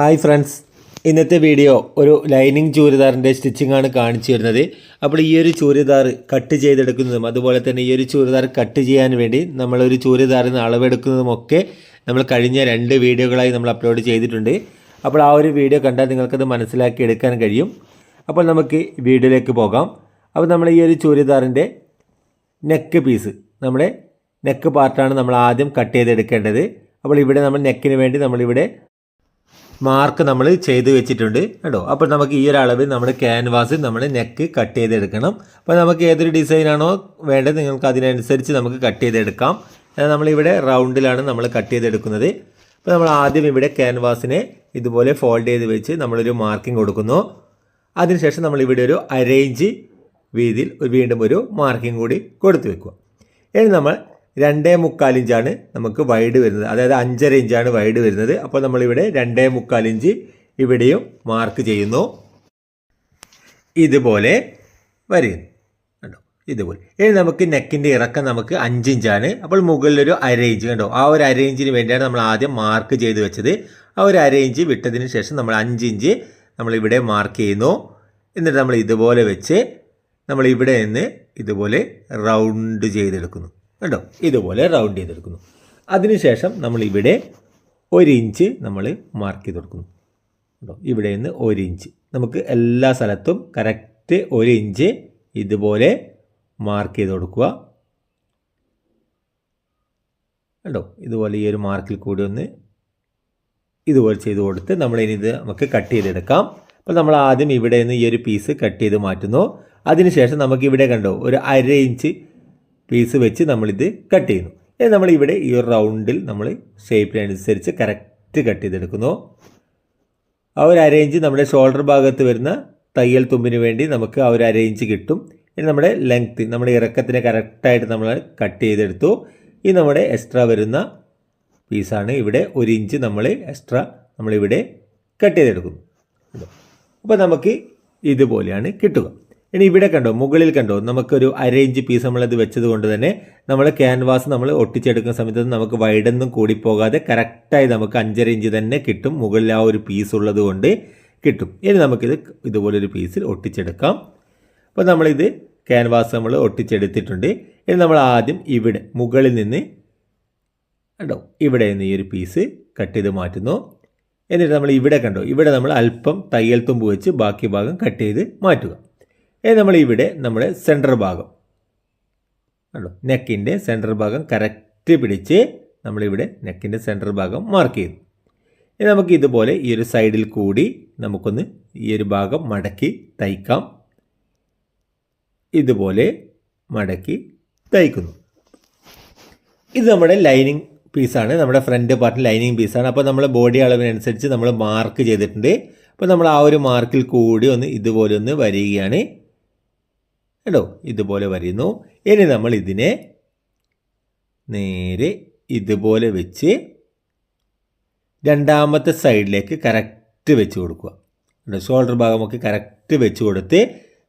Hi friends. ഇന്നത്തെ video ഒരു lining ചൂരിദാറിന്റെ സ്റ്റിച്ചിങ് ആണ് കാണിച്ചു വരുന്നത് അപ്പോൾ ഈ ഒരു ചൂരിദാർ കട്ട് ചെയ്തെടുക്കുന്നതും അതുപോലെ തന്നെ ഈ ഒരു ചൂരിദാർ കട്ട് ചെയ്യാൻ വേണ്ടി നമ്മളൊരു ചൂരിദാറിന് അളവെടുക്കുന്നതുമൊക്കെ നമ്മൾ കഴിഞ്ഞ രണ്ട് വീഡിയോകളായി നമ്മൾ അപ്ലോഡ് ചെയ്തിട്ടുണ്ട്. അപ്പോൾ ആ ഒരു വീഡിയോ കണ്ടാൽ നിങ്ങൾക്കത് മനസ്സിലാക്കി എടുക്കാൻ കഴിയും. അപ്പോൾ നമുക്ക് വീഡിയോയിലേക്ക് പോകാം. അപ്പോൾ നമ്മൾ ഈ ഒരു ചൂരിദാറിന്റെ നെക്ക് പീസ് നമ്മുടെ നെക്ക് പാർട്ടാണ് നമ്മൾ ആദ്യം കട്ട് ചെയ്തെടുക്കേണ്ടത്. അപ്പോൾ ഇവിടെ നമ്മൾ നെക്കിന് വേണ്ടി നമ്മളിവിടെ മാർക്ക് നമ്മൾ ചെയ്ത് വെച്ചിട്ടുണ്ട് കേട്ടോ. അപ്പോൾ നമുക്ക് ഈ ഒരു അളവിൽ നമ്മുടെ ക്യാൻവാസ് നമ്മൾ നെക്ക് കട്ട് ചെയ്തെടുക്കണം. അപ്പോൾ നമുക്ക് ഏതൊരു ഡിസൈനാണോ വേണ്ടത് നിങ്ങൾക്ക് അതിനനുസരിച്ച് നമുക്ക് കട്ട് ചെയ്തെടുക്കാം. നമ്മളിവിടെ റൗണ്ടിലാണ് നമ്മൾ കട്ട് ചെയ്തെടുക്കുന്നത്. അപ്പോൾ നമ്മൾ ആദ്യം ഇവിടെ ക്യാൻവാസിനെ ഇതുപോലെ ഫോൾഡ് ചെയ്ത് വെച്ച് നമ്മളൊരു മാർക്കിംഗ് കൊടുക്കുന്നു. അതിനുശേഷം നമ്മളിവിടെ ഒരു അരേഞ്ച് വീതിയിൽ വീണ്ടും ഒരു മാർക്കിംഗ് കൂടി കൊടുത്തു വെക്കുക. ഇനി നമ്മൾ രണ്ടേ മുക്കാൽ ഇഞ്ചാണ് നമുക്ക് വൈഡ് വരുന്നത്. അതായത് അഞ്ചര ഇഞ്ചാണ് വൈഡ് വരുന്നത്. അപ്പോൾ നമ്മളിവിടെ രണ്ടേ മുക്കാൽ ഇഞ്ച് ഇവിടെയും മാർക്ക് ചെയ്യുന്നു. ഇതുപോലെ വരും കണ്ടോ? ഇതുപോലെ. ഇനി നമുക്ക് നെക്കിന്റെ ഇറക്കം നമുക്ക് അഞ്ച് ഇഞ്ചാണ്. അപ്പോൾ മുകളിലൊരു അര ഇഞ്ച് കണ്ടോ? ആ ഒരു അര ഇഞ്ചിന് വേണ്ടിയാണ് നമ്മൾ ആദ്യം മാർക്ക് ചെയ്ത് വെച്ചത്. ആ ഒരു അര ഇഞ്ച് വിട്ടതിന് ശേഷം നമ്മൾ അഞ്ച് ഇഞ്ച് നമ്മളിവിടെ മാർക്ക് ചെയ്യുന്നു. എന്നിട്ട് നമ്മൾ ഇതുപോലെ വെച്ച് നമ്മൾ ഇവിടെ നിന്ന് ഇതുപോലെ റൗണ്ട് ചെയ്തെടുക്കുന്നു. കേട്ടോ ഇതുപോലെ റൗണ്ട് ചെയ്തെടുക്കുന്നു. അതിനുശേഷം നമ്മൾ ഇവിടെ ഒരു ഇഞ്ച് നമ്മൾ മാർക്ക് ചെയ്ത് കൊടുക്കുന്നു കേട്ടോ ഇവിടെ നിന്ന് ഒരു ഇഞ്ച്. നമുക്ക് എല്ലാ സ്ഥലത്തും കറക്റ്റ് ഒരു ഇഞ്ച് ഇതുപോലെ മാർക്ക് ചെയ്ത് കൊടുക്കുക. കേട്ടോ ഇതുപോലെ ഈ ഒരു മാർക്കിൽ കൂടി ഒന്ന് ഇതുപോലെ ചെയ്ത് കൊടുത്ത് ഇനി ഇത് നമുക്ക് കട്ട് ചെയ്തെടുക്കാം. അപ്പോൾ നമ്മൾ ആദ്യം ഇവിടെ നിന്ന് ഈ ഒരു പീസ് കട്ട് ചെയ്ത് മാറ്റുന്നു. അതിനുശേഷം നമുക്ക് ഇവിടെ കണ്ടോ? ഒരു അര ഇഞ്ച് പീസ് വെച്ച് നമ്മളിത് കട്ട് ചെയ്യുന്നു. ഇനി നമ്മൾ ഇവിടെ ഈ ഒരു റൗണ്ടിൽ നമ്മൾ ഷേപ്പിനനുസരിച്ച് കറക്റ്റ് കട്ട് ചെയ്തെടുക്കുന്നു. ആ ഒരു അരേഞ്ച് നമ്മുടെ ഷോൾഡർ ഭാഗത്ത് വരുന്ന തയ്യൽ തുമ്പിന് വേണ്ടി നമുക്ക് ആ ഒരു അരേഞ്ച് കിട്ടും. ഇനി നമ്മുടെ ലെങ്ത്ത് നമ്മുടെ ഇറക്കത്തിന് കറക്റ്റായിട്ട് നമ്മൾ കട്ട് ചെയ്തെടുത്തു. ഈ നമ്മുടെ എക്സ്ട്രാ വരുന്ന പീസാണ് ഇവിടെ ഒരു ഇഞ്ച് നമ്മൾ എക്സ്ട്രാ നമ്മളിവിടെ കട്ട് ചെയ്തെടുക്കുന്നു. അപ്പോൾ നമുക്ക് ഇതുപോലെയാണ് കിട്ടുക. ഇനി ഇവിടെ കണ്ടോ മുകളിൽ കണ്ടോ നമുക്കൊരു അരയിഞ്ച് പീസ് നമ്മളത് വെച്ചത് കൊണ്ട് തന്നെ നമ്മൾ ക്യാൻവാസ് നമ്മൾ ഒട്ടിച്ചെടുക്കുന്ന സമയത്ത് നമുക്ക് വൈഡൊന്നും കൂടി പോകാതെ കറക്റ്റായി നമുക്ക് അഞ്ചര ഇഞ്ച് തന്നെ കിട്ടും. മുകളിൽ ആ ഒരു പീസ് ഉള്ളത് കൊണ്ട് കിട്ടും. ഇനി നമുക്കിത് ഇതുപോലൊരു പീസിൽ ഒട്ടിച്ചെടുക്കാം. അപ്പോൾ നമ്മളിത് ക്യാൻവാസ് നമ്മൾ ഒട്ടിച്ചെടുത്തിട്ടുണ്ട്. ഇനി നമ്മൾ ആദ്യം ഇവിടെ മുകളിൽ നിന്ന് കണ്ടോ ഇവിടെ നിന്ന് ഈ ഒരു പീസ് കട്ട് ചെയ്ത് മാറ്റുന്നു. എന്നിട്ട് നമ്മൾ ഇവിടെ കണ്ടോ ഇവിടെ നമ്മൾ അല്പം തയ്യൽ തുമ്പ് വെച്ച് ബാക്കി ഭാഗം കട്ട് ചെയ്ത് മാറ്റുക. നമ്മൾ ഇവിടെ നമ്മുടെ സെന്റർ ഭാഗം. കണ്ടോ? നെക്കിന്റെ സെന്റർ ഭാഗം കറക്റ്റ് പിടിച്ച് നമ്മളിവിടെ നെക്കിന്റെ സെന്റർ ഭാഗം മാർക്ക് ചെയ്തു. ഇനി നമുക്ക് ഇതുപോലെ ഈ ഒരു സൈഡിൽ കൂടി നമുക്കൊന്ന് ഈ ഒരു ഭാഗം മടക്കി തയ്ക്കാം. ഇതുപോലെ മടക്കി തയ്ക്കുന്നു. ഇത് നമ്മുടെ ലൈനിങ് പീസാണ് നമ്മുടെ ഫ്രണ്ട് പാർട്ട് ലൈനിങ് പീസാണ് അപ്പോൾ നമ്മൾ ബോഡി അളവിനനുസരിച്ച് നമ്മൾ മാർക്ക് ചെയ്തിട്ടുണ്ട്. അപ്പോൾ നമ്മൾ ആ ഒരു മാർക്കിൽ കൂടി ഒന്ന് ഇതുപോലെ ഒന്ന് വരികയാണ്. കേട്ടോ ഇതുപോലെ വരുന്നു. ഇനി നമ്മൾ ഇതിനെ നേരെ ഇതുപോലെ വെച്ച് രണ്ടാമത്തെ സൈഡിലേക്ക് കറക്റ്റ് വെച്ച് കൊടുക്കുക. കേട്ടോ ഷോൾഡർ ഭാഗമൊക്കെ കറക്റ്റ് വെച്ച് കൊടുത്ത്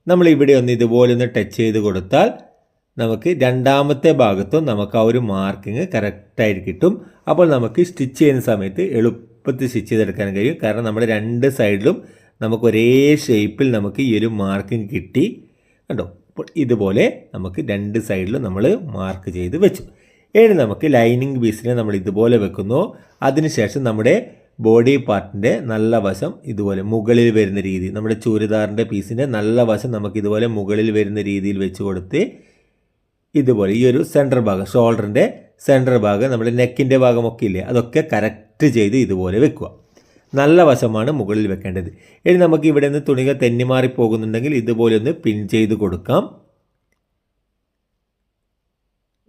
നമ്മൾ ഇവിടെ ഒന്ന് ഇതുപോലെ ഒന്ന് ടച്ച് ചെയ്ത് കൊടുത്താൽ നമുക്ക് രണ്ടാമത്തെ ഭാഗത്തും നമുക്ക് ആ ഒരു മാർക്കിങ് കറക്റ്റായിട്ട് കിട്ടും. അപ്പോൾ നമുക്ക് സ്റ്റിച്ച് ചെയ്യുന്ന സമയത്ത് എളുപ്പത്തിൽ സ്റ്റിച്ച് ചെയ്തെടുക്കാൻ കഴിയും. കാരണം നമ്മുടെ രണ്ട് സൈഡിലും നമുക്ക് ഒരേ ഷേപ്പിൽ നമുക്ക് ഈ ഒരു മാർക്കിങ് കിട്ടി. കണ്ടോ? അപ്പോൾ ഇതുപോലെ നമുക്ക് രണ്ട് സൈഡിലും നമ്മൾ മാർക്ക് ചെയ്ത് വെച്ചു. ഏഴ് നമുക്ക് ലൈനിങ് പീസിനെ നമ്മൾ ഇതുപോലെ വെക്കുന്നു. അതിനുശേഷം നമ്മുടെ ബോഡി പാർട്ടിന്റെ നല്ല വശം ഇതുപോലെ മുകളിൽ വരുന്ന രീതി നമ്മുടെ ചൂരിദാറിന്റെ പീസിന്റെ നല്ല വശം നമുക്ക് ഇതുപോലെ മുകളിൽ വരുന്ന രീതിയിൽ വെച്ച് കൊടുത്ത് ഇതുപോലെ ഈ ഒരു സെന്റർ ഭാഗം ഷോൾഡറിന്റെ സെന്റർ ഭാഗം നമ്മുടെ നെക്കിന്റെ ഭാഗമൊക്കെ ഇല്ലേ അതൊക്കെ കറക്റ്റ് ചെയ്ത് ഇതുപോലെ വെക്കുക. നല്ല വശമാണ് മുകളിൽ വെക്കേണ്ടത്. ഇനി നമുക്ക് ഇവിടെ നിന്ന് തുണികൾ തെന്നിമാറി പോകുന്നുണ്ടെങ്കിൽ ഇതുപോലെ ഒന്ന് പിൻ ചെയ്ത് കൊടുക്കാം.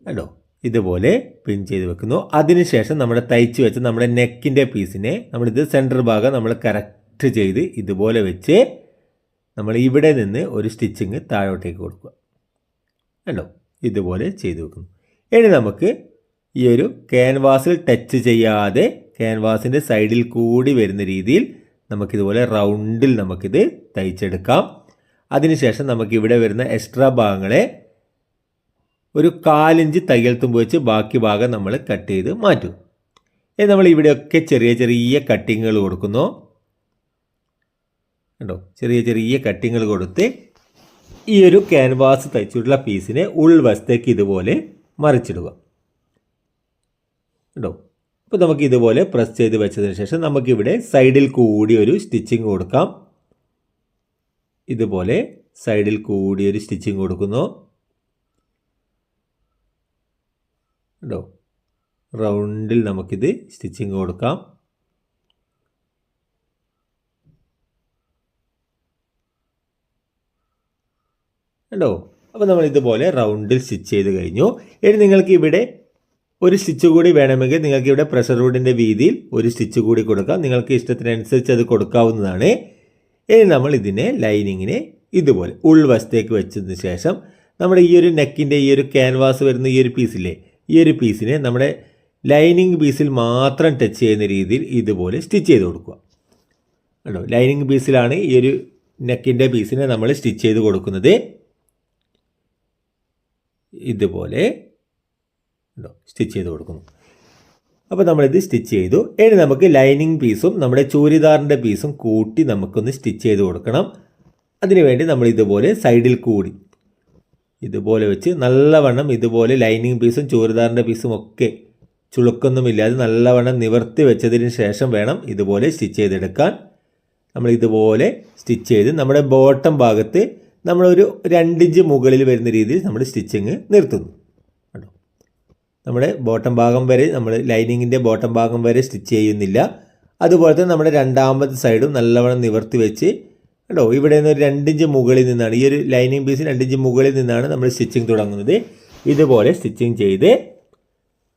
കേട്ടോ ഇതുപോലെ പിൻ ചെയ്ത് വെക്കുന്നു. അതിനുശേഷം നമ്മുടെ തയ്ച്ച് വെച്ച നമ്മുടെ നെക്കിന്റെ പീസിനെ നമ്മളിത് സെന്റർ ഭാഗം നമ്മൾ കറക്റ്റ് ചെയ്ത് ഇതുപോലെ വെച്ച് നമ്മൾ ഇവിടെ നിന്ന് ഒരു സ്റ്റിച്ചിങ് താഴോട്ടേക്ക് കൊടുക്കുക. കണ്ടോ? ഇതുപോലെ ചെയ്ത് വെക്കുന്നു. ഇനി നമുക്ക് ഈ ഒരു ക്യാൻവാസിൽ ടച്ച് ചെയ്യാതെ ക്യാൻവാസിന്റെ സൈഡിൽ കൂടി വരുന്ന രീതിയിൽ നമുക്കിതുപോലെ റൗണ്ടിൽ നമുക്കിത് തയ്ച്ചെടുക്കാം. അതിനുശേഷം നമുക്കിവിടെ വരുന്ന എക്സ്ട്രാ ഭാഗങ്ങളെ ഒരു കാലിഞ്ച് തയ്യൽ തുമ്പ് വെച്ച് ബാക്കി ഭാഗം നമ്മൾ കട്ട് ചെയ്ത് മാറ്റും. ഇനി നമ്മൾ ഇവിടെയൊക്കെ ചെറിയ ചെറിയ കട്ടിങ്ങുകൾ കൊടുക്കുന്നു. കണ്ടോ? ചെറിയ ചെറിയ കട്ടിങ്ങൾ കൊടുത്ത് ഈ ഒരു ക്യാൻവാസ് തയ്ച്ചിട്ടുള്ള പീസിനെ ഉൾവശത്തേക്ക് ഇതുപോലെ മറിച്ചിടുക. കേട്ടോ അപ്പോൾ നമുക്ക് ഇതുപോലെ പ്രസ് ചെയ്ത് വെച്ചതിന് ശേഷം നമുക്കിവിടെ സൈഡിൽ കൂടി ഒരു സ്റ്റിച്ചിങ് കൊടുക്കാം. ഇതുപോലെ സൈഡിൽ കൂടി ഒരു സ്റ്റിച്ചിങ് കൊടുക്കുന്നു. കേട്ടോ റൗണ്ടിൽ നമുക്കിത് സ്റ്റിച്ചിങ് കൊടുക്കാം. കണ്ടോ? അപ്പോൾ നമ്മൾ ഇതുപോലെ റൗണ്ടിൽ സ്റ്റിച്ച് ചെയ്ത് കഴിഞ്ഞു. ഇനി നിങ്ങൾക്ക് ഇവിടെ ഒരു സ്റ്റിച്ച് കൂടി വേണമെങ്കിൽ നിങ്ങൾക്ക് ഇവിടെ പ്രഷർ റോഡിന്റെ വീതിയിൽ ഒരു സ്റ്റിച്ച് കൂടി കൊടുക്കാം. നിങ്ങൾക്ക് ഇഷ്ടത്തിനനുസരിച്ച് അത് കൊടുക്കാവുന്നതാണ്. ഇനി നമ്മൾ ഇതിനെ ലൈനിങ്ങിനെ ഇതുപോലെ ഉൾവശത്തേക്ക് വെച്ചതിന് ശേഷം നമ്മുടെ ഈ ഒരു നെക്കിന്റെ ഈ ഒരു ക്യാൻവാസ് വരുന്ന ഈ ഒരു പീസിലെ ഈ ഒരു പീസിനെ നമ്മുടെ ലൈനിങ് പീസിൽ മാത്രം ടച്ച് ചെയ്യുന്ന രീതിയിൽ ഇതുപോലെ സ്റ്റിച്ച് ചെയ്ത് കൊടുക്കുക. കേട്ടോ ലൈനിങ് പീസിലാണ് ഈ ഒരു നെക്കിന്റെ പീസിനെ നമ്മൾ സ്റ്റിച്ച് ചെയ്ത് കൊടുക്കുന്നത്. ഇതുപോലെ ഉണ്ടോ? സ്റ്റിച്ച് ചെയ്ത് കൊടുക്കുന്നു. അപ്പോൾ നമ്മളിത് സ്റ്റിച്ച് ചെയ്തു. ഇനി നമുക്ക് ലൈനിങ് പീസും നമ്മുടെ ചൂരിദാറിന്റെ പീസും കൂട്ടി നമുക്കൊന്ന് സ്റ്റിച്ച് ചെയ്ത് കൊടുക്കണം. അതിനുവേണ്ടി നമ്മൾ ഇതുപോലെ സൈഡിൽ കൂടി ഇതുപോലെ വെച്ച് നല്ലവണ്ണം ഇതുപോലെ ലൈനിങ് പീസും ചൂരിദാറിന്റെ പീസും ഒക്കെ ചുളുക്കൊന്നുമില്ലാതെ നല്ലവണ്ണം നിവർത്തി വെച്ചതിന് ശേഷം വേണം ഇതുപോലെ സ്റ്റിച്ച് ചെയ്തെടുക്കാൻ. നമ്മൾ ഇതുപോലെ സ്റ്റിച്ച് ചെയ്ത് നമ്മുടെ ബോട്ടം ഭാഗത്ത് നമ്മളൊരു രണ്ടിഞ്ച് മുകളിൽ വരുന്ന രീതിയിൽ നമ്മൾ സ്റ്റിച്ചിങ് നിർത്തുന്നു. നമ്മുടെ ബോട്ടം ഭാഗം വരെ നമ്മൾ ലൈനിങ്ങിന്റെ ബോട്ടം ഭാഗം വരെ സ്റ്റിച്ച് ചെയ്യുന്നില്ല. അതുപോലെ തന്നെ നമ്മുടെ രണ്ടാമത്തെ സൈഡും നല്ലവണ്ണം നിവർത്തി വെച്ച് കേട്ടോ ഇവിടെ നിന്ന് ഒരു രണ്ടിഞ്ച് മുകളിൽ നിന്നാണ് ഈ ഒരു ലൈനിങ് പീസ് രണ്ടിഞ്ച് മുകളിൽ നിന്നാണ് നമ്മൾ സ്റ്റിച്ചിങ് തുടങ്ങുന്നത്. ഇതുപോലെ സ്റ്റിച്ചിങ് ചെയ്ത്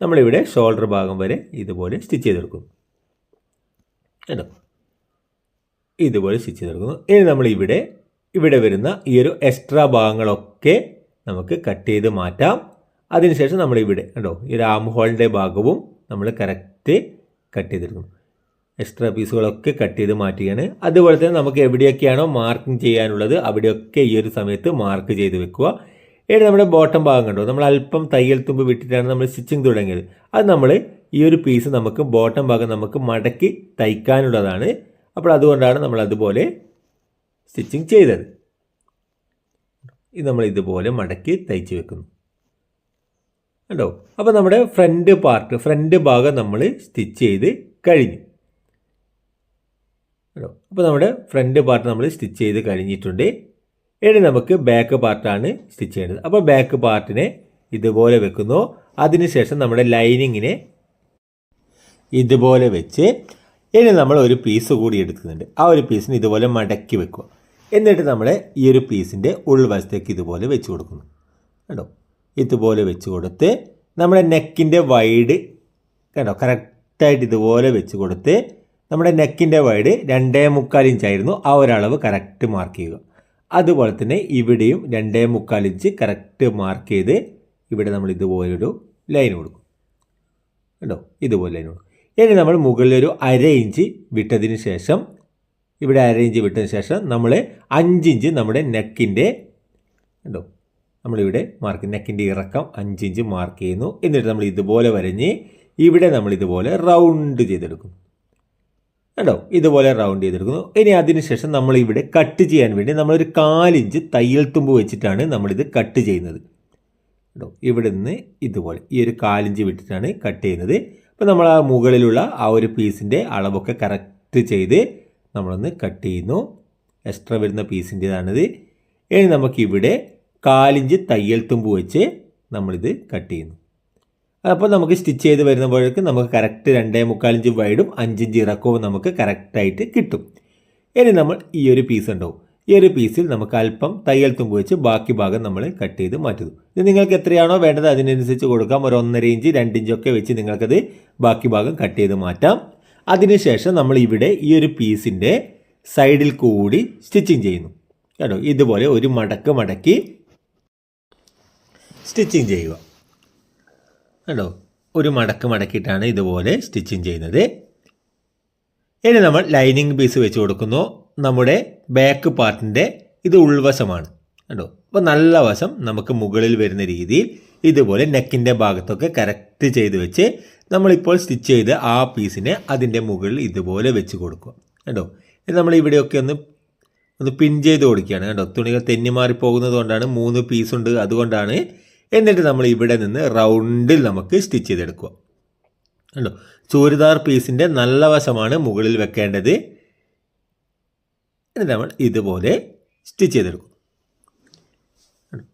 നമ്മളിവിടെ ഷോൾഡർ ഭാഗം വരെ ഇതുപോലെ സ്റ്റിച്ച് ചെയ്തെടുക്കും. കേട്ടോ ഇതുപോലെ സ്റ്റിച്ച് ചെയ്തെടുക്കുന്നു. ഇനി നമ്മൾ ഇവിടെ ഇവിടെ വരുന്ന ഈ ഒരു എക്സ്ട്രാ ഭാഗങ്ങളൊക്കെ നമുക്ക് കട്ട് ചെയ്ത് മാറ്റാം. അതിനുശേഷം നമ്മൾ ഇവിടെ കണ്ടോ ഈ ഒരു ഹോളിന്റെ ഭാഗവും നമ്മൾ കറക്റ്റ് കട്ട് ചെയ്തെടുക്കും എക്സ്ട്രാ പീസുകളൊക്കെ കട്ട് ചെയ്ത് മാറ്റുകയാണ് അതുപോലെ തന്നെ നമുക്ക് എവിടെയൊക്കെയാണോ മാർക്കിംഗ് ചെയ്യാനുള്ളത് അവിടെയൊക്കെ ഈ ഒരു സമയത്ത് മാർക്ക് ചെയ്ത് വെക്കുക. ഇനി നമ്മുടെ ബോട്ടം ഭാഗം കണ്ടോ നമ്മൾ അല്പം തയ്യൽ തുമ്പ് വിട്ടിട്ടാണ് നമ്മൾ സ്റ്റിച്ചിങ് തുടങ്ങിയത്. അത് നമ്മൾ ഈ ഒരു പീസ് നമുക്ക് ബോട്ടം ഭാഗം നമുക്ക് മടക്കി തയ്ക്കാനുള്ളതാണ്. അപ്പോൾ അതുകൊണ്ടാണ് നമ്മൾ അതുപോലെ സ്റ്റിച്ചിങ് ചെയ്തത്. ഇത് നമ്മൾ ഇതുപോലെ മടക്കി തയ്ച്ച് വെക്കുന്നു. കണ്ടോ? അപ്പോൾ നമ്മുടെ ഫ്രണ്ട് പാർട്ട് ഫ്രണ്ട് ഭാഗം നമ്മൾ സ്റ്റിച്ച് ചെയ്ത് കഴിഞ്ഞു. കണ്ടോ? അപ്പോൾ നമ്മുടെ ഫ്രണ്ട് പാർട്ട് നമ്മൾ സ്റ്റിച്ച് ചെയ്ത് കഴിഞ്ഞിട്ടുണ്ട്. ഇനി നമുക്ക് ബാക്ക് പാർട്ടാണ് സ്റ്റിച്ച് ചെയ്യേണ്ടത്. അപ്പോൾ ബാക്ക് പാർട്ടിനെ ഇതുപോലെ വെക്കുന്നു. അതിനുശേഷം നമ്മുടെ ലൈനിങ്ങിനെ ഇതുപോലെ വെച്ച് ഇനി നമ്മൾ ഒരു പീസ് കൂടി എടുക്കുന്നുണ്ട്. ആ ഒരു പീസിന് ഇതുപോലെ മടക്കി വെക്കുക. എന്നിട്ട് നമ്മൾ ഈ ഒരു പീസിന്റെ ഉൾവശത്തേക്ക് ഇതുപോലെ വെച്ച് കൊടുക്കുന്നു. കേട്ടോ ഇതുപോലെ വെച്ച് കൊടുത്ത് നമ്മുടെ നെക്കിന്റെ വൈഡ് കണ്ടോ? കറക്റ്റായിട്ട് ഇതുപോലെ വെച്ച് കൊടുത്ത് നമ്മുടെ നെക്കിന്റെ വൈഡ് രണ്ടേ മുക്കാൽ ഇഞ്ചായിരുന്നു ആ ഒരളവ് കറക്റ്റ് മാർക്ക് ചെയ്യുക. അതുപോലെ തന്നെ ഇവിടെയും രണ്ടേ മുക്കാൽ ഇഞ്ച് കറക്റ്റ് മാർക്ക് ചെയ്ത് ഇവിടെ നമ്മൾ ഇതുപോലൊരു ലൈൻ കൊടുക്കും. കണ്ടോ? ഇതുപോലെ ലൈൻ കൊടുക്കും. ഇനി നമ്മൾ മുകളിലൊരു അര ഇഞ്ച് വിട്ടതിന് ശേഷം ഇവിടെ അര ഇഞ്ച് വിട്ടതിന് ശേഷം നമ്മൾ അഞ്ചിഞ്ച് നമ്മുടെ നെക്കിന്റെ കണ്ടോ? നമ്മളിവിടെ മാർക്ക് നെക്കിന്റെ ഇറക്കം അഞ്ച് ഇഞ്ച് മാർക്ക് ചെയ്യുന്നു. എന്നിട്ട് നമ്മൾ ഇതുപോലെ വരഞ്ഞ് ഇവിടെ നമ്മൾ ഇതുപോലെ റൗണ്ട് ചെയ്തെടുക്കും കണ്ടോ? ഇതുപോലെ റൗണ്ട് ചെയ്തെടുക്കുന്നു. ഇനി അതിനുശേഷം നമ്മൾ ഇവിടെ കട്ട് ചെയ്യാൻ വേണ്ടി നമ്മളൊരു കാലിഞ്ച് തയ്യൽ തുമ്പ് വെച്ചിട്ടാണ് നമ്മളിത് കട്ട് ചെയ്യുന്നത്. കേട്ടോ ഇവിടെ നിന്ന് ഇതുപോലെ ഈ ഒരു കാലിഞ്ച് വിട്ടിട്ടാണ് കട്ട് ചെയ്യുന്നത്. അപ്പോൾ നമ്മൾ ആ മുകളിലുള്ള ആ ഒരു പീസിന്റെ അളവൊക്കെ കറക്റ്റ് ചെയ്ത് നമ്മളൊന്ന് കട്ട് ചെയ്യുന്നു. എക്സ്ട്രാ വരുന്ന പീസിന്റേതാണിത് ഇനി നമുക്കിവിടെ കാലിഞ്ച് തയ്യൽ തുമ്പ് വെച്ച് നമ്മളിത് കട്ട് ചെയ്യുന്നു. അപ്പോൾ നമുക്ക് സ്റ്റിച്ച് ചെയ്ത് വരുമ്പോഴേക്ക് നമുക്ക് കറക്റ്റ് രണ്ടേ മുക്കാലിഞ്ച് വൈഡും അഞ്ചിഞ്ച് ഇറക്കവും നമുക്ക് കറക്റ്റായിട്ട് കിട്ടും. ഇനി നമ്മൾ ഈ ഒരു പീസ് ഉണ്ടാവും. ഈ ഒരു പീസിൽ നമുക്ക് അല്പം തയ്യൽ തുമ്പ് വെച്ച് ബാക്കി ഭാഗം നമ്മൾ കട്ട് ചെയ്ത് മാറ്റുന്നു. ഇത് നിങ്ങൾക്ക് എത്രയാണോ വേണ്ടത് അതിനനുസരിച്ച് കൊടുക്കാം. ഒരു ഒന്നര ഇഞ്ച് രണ്ട് ഇഞ്ചൊക്കെ വെച്ച് നിങ്ങൾക്കത് ബാക്കി ഭാഗം കട്ട് ചെയ്ത് മാറ്റാം. അതിനുശേഷം നമ്മൾ ഇവിടെ ഈ ഒരു പീസിന്റെ സൈഡിൽ കൂടി സ്റ്റിച്ചിങ് ചെയ്യുന്നു. കേട്ടോ? ഇതുപോലെ ഒരു മടക്ക് മടക്കി സ്റ്റിച്ചിങ് ചെയ്യുക. കണ്ടോ? ഒരു മടക്ക് മടക്കിയിട്ടാണ് ഇതുപോലെ സ്റ്റിച്ചിങ് ചെയ്യുന്നത്. ഇനി നമ്മൾ ലൈനിങ് പീസ് വെച്ച് കൊടുക്കുന്നു. നമ്മുടെ ബാക്ക് പാർട്ടിന്റെ ഇത് ഉൾവശമാണ്. കണ്ടോ? അപ്പോൾ നല്ല വശം നമുക്ക് മുകളിൽ വരുന്ന രീതിയിൽ ഇതുപോലെ നെക്കിന്റെ ഭാഗത്തൊക്കെ കറക്റ്റ് ചെയ്ത് വെച്ച് നമ്മളിപ്പോൾ സ്റ്റിച്ച് ചെയ്ത് ആ പീസിനെ അതിന്റെ മുകളിൽ ഇതുപോലെ വെച്ച് കൊടുക്കുക. കേട്ടോ ഇത് നമ്മൾ ഇവിടെയൊക്കെ ഒന്ന് ഒന്ന് പിൻ ചെയ്ത് കൊടുക്കുകയാണ്. കേട്ടോ തുണികൾ തെന്നിമാറി പോകുന്നത് കൊണ്ടാണ് മൂന്ന് പീസുണ്ട് അതുകൊണ്ടാണ് എന്നിട്ട് നമ്മൾ ഇവിടെ നിന്ന് റൗണ്ടിൽ നമുക്ക് സ്റ്റിച്ച് ചെയ്തെടുക്കുക. കണ്ടോ? ചൂരിദാർ പീസിന്റെ നല്ല വശമാണ് മുകളിൽ വെക്കേണ്ടത്. എന്നിട്ട് നമ്മൾ ഇതുപോലെ സ്റ്റിച്ച് ചെയ്തെടുക്കും.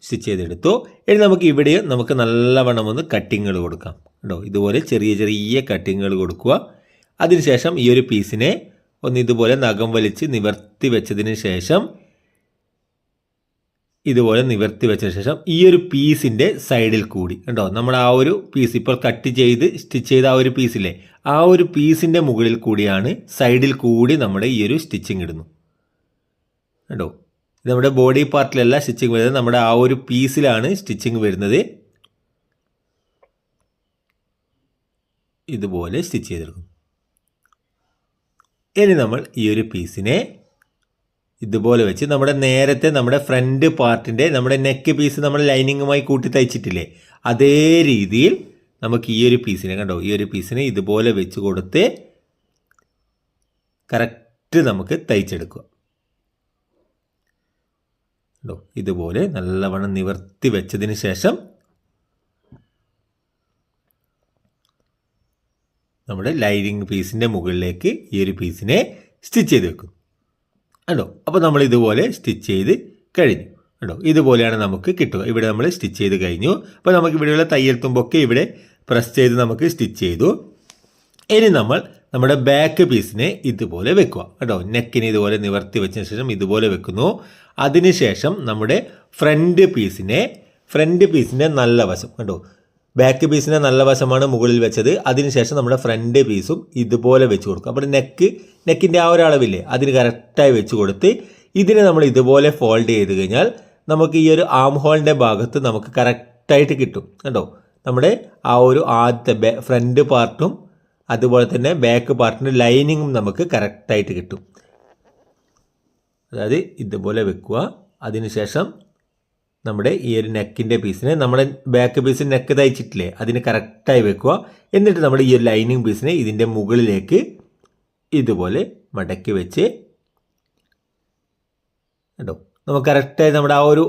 സ്റ്റിച്ച് ചെയ്തെടുത്തു. ഇനി നമുക്ക് ഇവിടെ നമുക്ക് നല്ലവണ്ണം ഒന്ന് കട്ടിങ്ങുകൾ കൊടുക്കാം. കേട്ടോ ഇതുപോലെ ചെറിയ ചെറിയ കട്ടിങ്ങുകൾ കൊടുക്കുക. അതിനുശേഷം ഈ ഒരു പീസിനെ ഒന്ന് ഇതുപോലെ നഖം വലിച്ച് നിവർത്തി വെച്ചതിന് ശേഷം ഇതുപോലെ നിവർത്തി വെച്ച ശേഷം ഈ ഒരു പീസിന്റെ സൈഡിൽ കൂടി കണ്ടോ? നമ്മൾ ആ ഒരു പീസ് ഇപ്പോൾ കട്ട് ചെയ്ത് സ്റ്റിച്ച് ചെയ്ത ആ ഒരു പീസില്ലേ ആ ഒരു പീസിന്റെ മുകളിൽ കൂടിയാണ് സൈഡിൽ കൂടി നമ്മുടെ ഈ ഒരു സ്റ്റിച്ചിങ് ഇടുന്നു. കണ്ടോ? ഇത് നമ്മുടെ ബോഡി പാർട്ടിലല്ല സ്റ്റിച്ചിങ് വരുന്നത്. നമ്മുടെ ആ ഒരു പീസിലാണ് സ്റ്റിച്ചിങ് വരുന്നത്. ഇതുപോലെ സ്റ്റിച്ച് ചെയ്തെടുക്കും ഇനി നമ്മൾ ഈ ഒരു പീസിനെ ഇതുപോലെ വെച്ച് നമ്മുടെ നേരത്തെ നമ്മുടെ ഫ്രണ്ട് പാർട്ടിന്റെ നമ്മുടെ നെക്ക് പീസ് നമ്മൾ ലൈനിങ്ങുമായി കൂട്ടി തയ്ച്ചിട്ടില്ലേ? അതേ രീതിയിൽ നമുക്ക് ഈ ഒരു പീസിനെ കണ്ടോ? ഈ ഒരു പീസിനെ ഇതുപോലെ വെച്ച് കൊടുത്ത് കറക്റ്റ് നമുക്ക് തയ്ച്ചെടുക്കുക. കണ്ടോ? ഇതുപോലെ നല്ലവണ്ണം നിവർത്തി വെച്ചതിന് ശേഷം നമ്മുടെ ലൈനിങ് പീസിന്റെ മുകളിലേക്ക് ഈ ഒരു പീസിനെ സ്റ്റിച്ച് ചെയ്ത് വെക്കും. കണ്ടോ? അപ്പോൾ നമ്മൾ ഇതുപോലെ സ്റ്റിച്ച് ചെയ്ത് കഴിഞ്ഞു. കണ്ടോ? ഇതുപോലെയാണ് നമുക്ക് കിട്ടുക. ഇവിടെ നമ്മൾ സ്റ്റിച്ച് ചെയ്ത് കഴിഞ്ഞു. അപ്പോൾ നമുക്ക് ഇവിടെയുള്ള തയ്യൽ തുമ്പൊക്കെ ഇവിടെ പ്രസ് ചെയ്ത് നമുക്ക് സ്റ്റിച്ച് ചെയ്തു. ഇനി നമ്മൾ നമ്മുടെ ബാക്ക് പീസിനെ ഇതുപോലെ വെക്കുക. കേട്ടോ നെക്കിനെ ഇതുപോലെ നിവർത്തി വെച്ചതിന് ശേഷം ഇതുപോലെ വെക്കുന്നു. അതിനുശേഷം നമ്മുടെ ഫ്രണ്ട് പീസിനെ ഫ്രണ്ട് പീസിന്റെ നല്ല വശം. കണ്ടോ? ബാക്ക് പീസിന്റെ നല്ല വശമാണ് മുകളിൽ വെച്ചത്. അതിനുശേഷം നമ്മുടെ ഫ്രണ്ട് പീസും ഇതുപോലെ വെച്ച് കൊടുക്കും. അപ്പോൾ നെക്ക് നെക്കിന്റെ ആ ഒരു അളവില്ലേ അതിന് കറക്റ്റായി വെച്ച് കൊടുത്ത് ഇതിനെ നമ്മൾ ഇതുപോലെ ഫോൾഡ് ചെയ്ത് കഴിഞ്ഞാൽ നമുക്ക് ഈ ഒരു ആം ഹോളിന്റെ ഭാഗത്ത് നമുക്ക് കറക്റ്റായിട്ട് കിട്ടും. കേട്ടോ നമ്മുടെ ആ ഒരു ആദ്യത്തെ ഫ്രണ്ട് പാർട്ടും അതുപോലെ തന്നെ ബാക്ക് പാർട്ടിന്റെ ലൈനിങ്ങും നമുക്ക് കറക്റ്റായിട്ട് കിട്ടും. അതായത് ഇതുപോലെ വെക്കുക. അതിനുശേഷം നമ്മുടെ ഈ ഒരു നെക്കിന്റെ പീസിനെ നമ്മുടെ ബാക്ക് പീസിന് നെക്ക് തയ്ച്ചിട്ടില്ലേ? അതിന് കറക്റ്റായി വെക്കുക. എന്നിട്ട് നമ്മുടെ ഈ ഒരു ലൈനിങ് പീസിനെ ഇതിന്റെ മുകളിലേക്ക് ഇതുപോലെ മടക്കി വെച്ച് കേട്ടോ നമുക്ക് കറക്റ്റായി നമ്മുടെ ആ ഒരു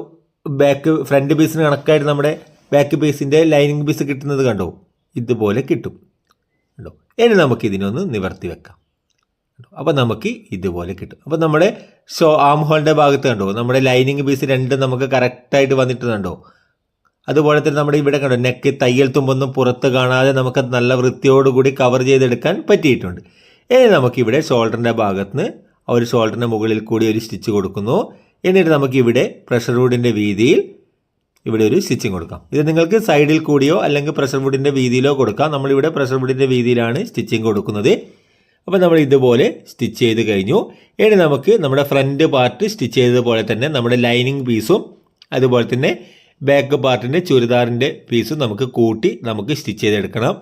ബാക്ക് ഫ്രണ്ട് പീസിന് കണക്കായിട്ട് നമ്മുടെ ബാക്ക് പീസിന്റെ ലൈനിങ് പീസ് കിട്ടുന്നത് കണ്ടോ? ഇതുപോലെ കിട്ടും. കേട്ടോ ഇനി നമുക്കിതിനൊന്ന് നിവർത്തി വെക്കാം. അപ്പോൾ നമുക്ക് ഇതുപോലെ കിട്ടും. അപ്പോൾ നമ്മുടെ ഷോ ആം ഹോളിന്റെ ഭാഗത്ത് കണ്ടോ? നമ്മുടെ ലൈനിങ് പീസ് രണ്ടും നമുക്ക് കറക്റ്റായിട്ട് വന്നിട്ടുണ്ടോ? അതുപോലെ തന്നെ നമ്മുടെ ഇവിടെ കണ്ടോ? നെക്ക് തയ്യൽ തുമ്പൊന്നും പുറത്ത് കാണാതെ നമുക്ക് നല്ല വൃത്തിയോടുകൂടി കവർ ചെയ്തെടുക്കാൻ പറ്റിയിട്ടുണ്ട്. ഇനി നമുക്കിവിടെ ഷോൾഡറിന്റെ ഭാഗത്ത് ഒരു ഷോൾഡറിന്റെ മുകളിൽ കൂടി ഒരു സ്റ്റിച്ച് കൊടുക്കുന്നു. എന്നിട്ട് നമുക്കിവിടെ പ്രഷർ വുഡിന്റെ വീതിയിൽ ഇവിടെ ഒരു സ്റ്റിച്ചിങ് കൊടുക്കാം. ഇത് നിങ്ങൾക്ക് സൈഡിൽ കൂടിയോ അല്ലെങ്കിൽ പ്രഷർ വുഡിന്റെ വീതിയിലോ കൊടുക്കാം. നമ്മളിവിടെ പ്രഷർ വുഡിന്റെ വീതിയിലാണ് സ്റ്റിച്ചിങ് കൊടുക്കുന്നത്. അപ്പോൾ നമ്മൾ ഇതുപോലെ സ്റ്റിച്ച് ചെയ്ത് കഴിഞ്ഞു. ഇനി നമുക്ക് നമ്മുടെ ഫ്രണ്ട് പാർട്ട് സ്റ്റിച്ച് ചെയ്തതുപോലെ തന്നെ നമ്മുടെ ലൈനിങ് പീസും അതുപോലെ തന്നെ ബാക്ക് പാർട്ടിന്റെ ചുരിദാറിന്റെ പീസും നമുക്ക് കൂട്ടി നമുക്ക് സ്റ്റിച്ച് ചെയ്തെടുക്കണം.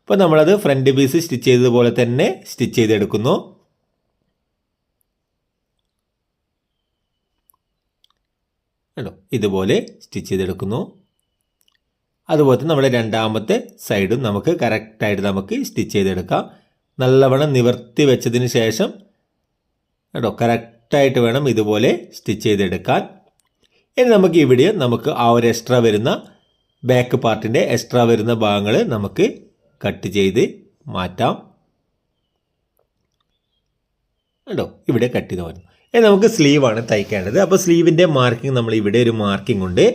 അപ്പോൾ നമ്മളത് ഫ്രണ്ട് പീസ് സ്റ്റിച്ച് ചെയ്തതുപോലെ തന്നെ സ്റ്റിച്ച് ചെയ്തെടുക്കുന്നു. കേട്ടോ ഇതുപോലെ സ്റ്റിച്ച് ചെയ്തെടുക്കുന്നു. അതുപോലെ തന്നെ നമ്മുടെ രണ്ടാമത്തെ സൈഡും നമുക്ക് കറക്റ്റായിട്ട് നമുക്ക് സ്റ്റിച്ച് ചെയ്തെടുക്കാം. നല്ലവണ്ണം നിവർത്തി വെച്ചതിന് ശേഷം കേട്ടോ കറക്റ്റായിട്ട് വേണം ഇതുപോലെ സ്റ്റിച്ച് ചെയ്തെടുക്കാൻ. ഇനി നമുക്ക് ഇവിടെ നമുക്ക് ആ ഒരു എക്സ്ട്രാ വരുന്ന ബാക്ക് പാർട്ടിന്റെ എക്സ്ട്രാ വരുന്ന ഭാഗങ്ങൾ നമുക്ക് കട്ട് ചെയ്ത് മാറ്റാം. കേട്ടോ ഇവിടെ കട്ട് ചെയ്ത് മാറ്റും ഇനി നമുക്ക് സ്ലീവാണ് തയ്ക്കേണ്ടത്. അപ്പോൾ സ്ലീവിന്റെ മാർക്കിംഗ് നമ്മൾ ഇവിടെ ഒരു മാർക്കിംഗ് ഉണ്ട്.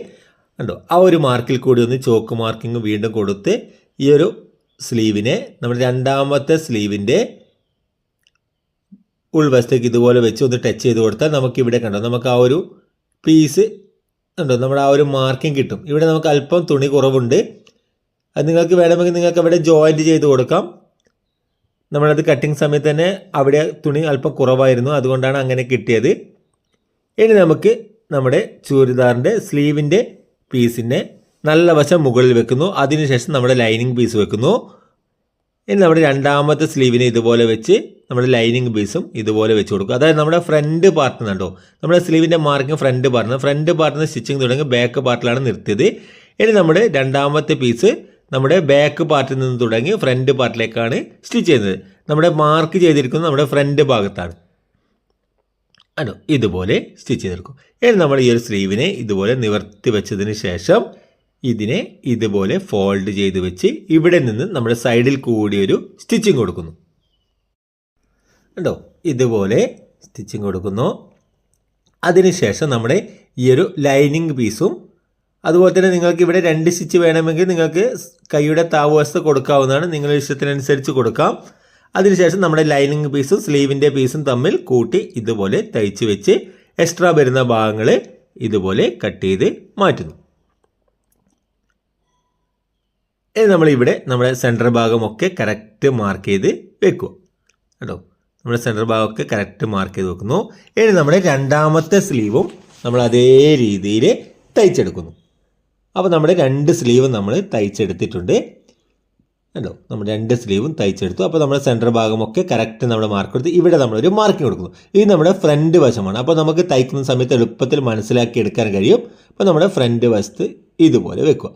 കണ്ടോ ആ ഒരു മാർക്കിൽ കൂടി ഒന്ന് ചോക്ക് മാർക്കിംഗ് വീണ്ടും കൊടുത്ത് ഈ ഒരു സ്ലീവിനെ നമ്മുടെ രണ്ടാമത്തെ സ്ലീവിന്റെ ഉൾവശത്തേക്ക് ഇതുപോലെ വെച്ച് ഒന്ന് ടച്ച് ചെയ്ത് കൊടുത്താൽ നമുക്ക് ഇവിടെ കണ്ടോ നമുക്ക് ആ ഒരു പീസ് ഉണ്ടോ നമ്മുടെ ആ ഒരു മാർക്കിംഗ് കിട്ടും. ഇവിടെ നമുക്ക് അല്പം തുണി കുറവുണ്ട്. അത് നിങ്ങൾക്ക് വേണമെങ്കിൽ നിങ്ങൾക്ക് അവിടെ ജോയിന്റ് ചെയ്ത് കൊടുക്കാം. നമ്മളത് കട്ടിങ് സമയത്ത് തന്നെ അവിടെ തുണി അല്പം കുറവായിരുന്നു അതുകൊണ്ടാണ് അങ്ങനെ കിട്ടിയത്. ഇനി നമുക്ക് നമ്മുടെ ചൂരിദാറിന്റെ സ്ലീവിന്റെ പീസിനെ നല്ല വശം മുകളിൽ വെക്കുന്നു. അതിനുശേഷം നമ്മുടെ ലൈനിങ് പീസ് വെക്കുന്നു. ഇനി നമ്മുടെ രണ്ടാമത്തെ സ്ലീവിനെ ഇതുപോലെ വെച്ച് നമ്മുടെ ലൈനിങ് പീസും ഇതുപോലെ വെച്ച് കൊടുക്കും അതായത് നമ്മുടെ ഫ്രണ്ട് പാർട്ട് കണ്ടോ? നമ്മുടെ സ്ലീവിന്റെ മാർക്കിങ് ഫ്രണ്ട് പാർട്ടിന് ഫ്രണ്ട് പാർട്ടിൽ നിന്ന് സ്റ്റിച്ചിങ് തുടങ്ങി ബാക്ക് പാർട്ടിലാണ് നിർത്തിയത്. ഇനി നമ്മുടെ രണ്ടാമത്തെ പീസ് നമ്മുടെ ബാക്ക് പാർട്ടിൽ നിന്ന് തുടങ്ങി ഫ്രണ്ട് പാർട്ടിലേക്കാണ് സ്റ്റിച്ച് ചെയ്യുന്നത്. നമ്മുടെ മാർക്ക് ചെയ്തിരിക്കുന്നത് നമ്മുടെ ഫ്രണ്ട് ഭാഗത്താണ്. അല്ലോ ഇതുപോലെ സ്റ്റിച്ച് ചെയ്തെടുക്കും. ഇനി നമ്മൾ ഈ ഒരു സ്ലീവിനെ ഇതുപോലെ നിവർത്തി വെച്ചതിന് ശേഷം ഇതിനെ ഇതുപോലെ ഫോൾഡ് ചെയ്ത് വെച്ച് ഇവിടെ നിന്ന് നമ്മുടെ സൈഡിൽ കൂടി ഒരു സ്റ്റിച്ചിങ് കൊടുക്കുന്നു. കണ്ടോ? ഇതുപോലെ സ്റ്റിച്ചിങ് കൊടുക്കുന്നു. അതിനുശേഷം നമ്മുടെ ഈ ഒരു ലൈനിങ് പീസും അതുപോലെ തന്നെ നിങ്ങൾക്ക് ഇവിടെ രണ്ട് സ്റ്റിച്ച് വേണമെങ്കിൽ നിങ്ങൾക്ക് കൈയുടെ താവസ്ഥ കൊടുക്കാവുന്നതാണ്. നിങ്ങളുടെ ഇഷ്ടത്തിനനുസരിച്ച് കൊടുക്കാം. അതിനുശേഷം നമ്മുടെ ലൈനിങ് പീസും സ്ലീവിന്റെ പീസും തമ്മിൽ കൂട്ടി ഇതുപോലെ തയ്ച്ച് വെച്ച് എക്സ്ട്രാ വരുന്ന ഭാഗങ്ങൾ ഇതുപോലെ കട്ട് ചെയ്ത് മാറ്റുന്നു. ഇനി നമ്മളിവിടെ നമ്മുടെ സെന്റർ ഭാഗമൊക്കെ കറക്റ്റ് മാർക്ക് ചെയ്ത് വെക്കുക. കേട്ടോ നമ്മുടെ സെന്റർ ഭാഗമൊക്കെ കറക്റ്റ് മാർക്ക് ചെയ്ത് വെക്കുന്നു. ഇനി നമ്മുടെ രണ്ടാമത്തെ സ്ലീവും നമ്മൾ അതേ രീതിയിൽ തയ്ച്ചെടുക്കുന്നു. അപ്പോൾ നമ്മുടെ രണ്ട് സ്ലീവും നമ്മൾ തയ്ച്ചെടുത്തിട്ടുണ്ട്. കണ്ടോ? നമ്മൾ രണ്ട് സ്ലീവും തയ്ച്ചെടുത്തു. അപ്പോൾ നമ്മുടെ സെന്റർ ഭാഗമൊക്കെ കറക്റ്റ് നമ്മൾ മാർക്ക് കൊടുത്ത് ഇവിടെ നമ്മളൊരു മാർക്കിംഗ് കൊടുക്കുന്നു. ഇത് നമ്മുടെ ഫ്രണ്ട് വശമാണ്. അപ്പോൾ നമുക്ക് തയ്ക്കുന്ന സമയത്ത് എളുപ്പത്തിൽ മനസ്സിലാക്കി എടുക്കാൻ കഴിയും. അപ്പോൾ നമ്മുടെ ഫ്രണ്ട് വശത്ത് ഇതുപോലെ വെക്കുക.